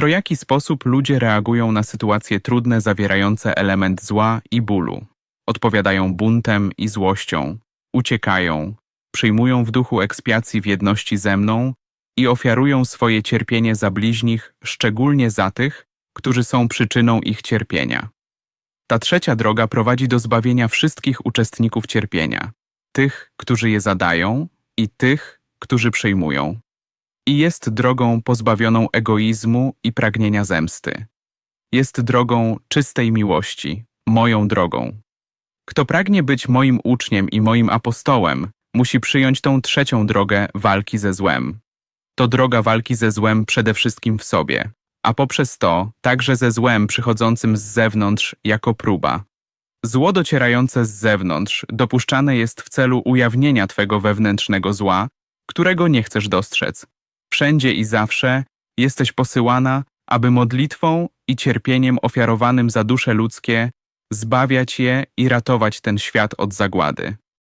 trojaki sposób ludzie reagują na sytuacje trudne zawierające element zła i bólu. Odpowiadają buntem i złością, uciekają, przyjmują w duchu ekspiacji w jedności ze mną i ofiarują swoje cierpienie za bliźnich, szczególnie za tych, którzy są przyczyną ich cierpienia. Ta trzecia droga prowadzi do zbawienia wszystkich uczestników cierpienia, tych, którzy je zadają i tych, którzy przyjmują. I jest drogą pozbawioną egoizmu i pragnienia zemsty. Jest drogą czystej miłości, moją drogą. Kto pragnie być moim uczniem i moim apostołem, musi przyjąć tą trzecią drogę walki ze złem. To droga walki ze złem przede wszystkim w sobie, a poprzez to także ze złem przychodzącym z zewnątrz jako próba. Zło docierające z zewnątrz dopuszczane jest w celu ujawnienia twego wewnętrznego zła, którego nie chcesz dostrzec. Wszędzie i zawsze jesteś posyłana, aby modlitwą i cierpieniem ofiarowanym za dusze ludzkie zbawiać je i ratować ten świat od zagłady.